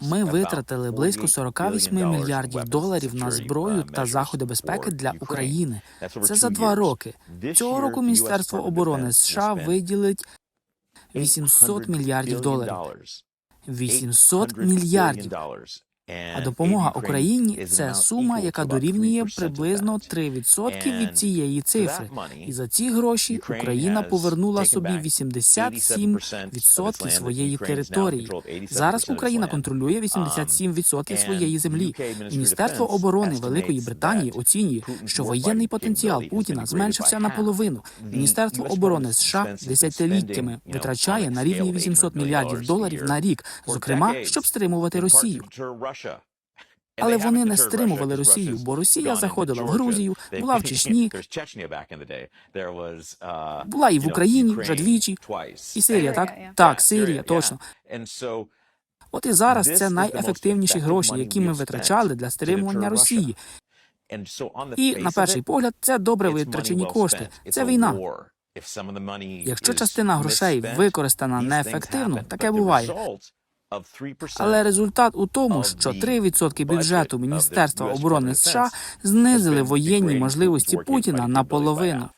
Ми витратили близько 48 мільярдів доларів на зброю та заходи безпеки для України. Це за два роки. Цього року Міністерство оборони США виділить 800 мільярдів доларів. 800 мільярдів. А допомога Україні це сума, яка дорівнює приблизно 3% від цієї цифри. І за ці гроші Україна повернула собі 87% своєї території. Зараз Україна контролює 87% своєї землі. Міністерство оборони Великої Британії оцінює, що воєнний потенціал Путіна зменшився наполовину. Міністерство оборони США десятиліттями витрачає на рівні 800 мільярдів доларів на рік, зокрема, щоб стримувати Росію. Але вони не стримували Росію, бо Росія заходила в Грузію, була в Чечні, була і в Україні вже двічі. І Сирія, так? Так, Сирія, точно. От і зараз це найефективніші гроші, які ми витрачали для стримування Росії. І на перший погляд, це добре витрачені кошти. Це війна. Якщо частина грошей використана неефективно, таке буває. Але результат у тому, що 3% бюджету Міністерства оборони США знизили воєнні можливості Путіна наполовину.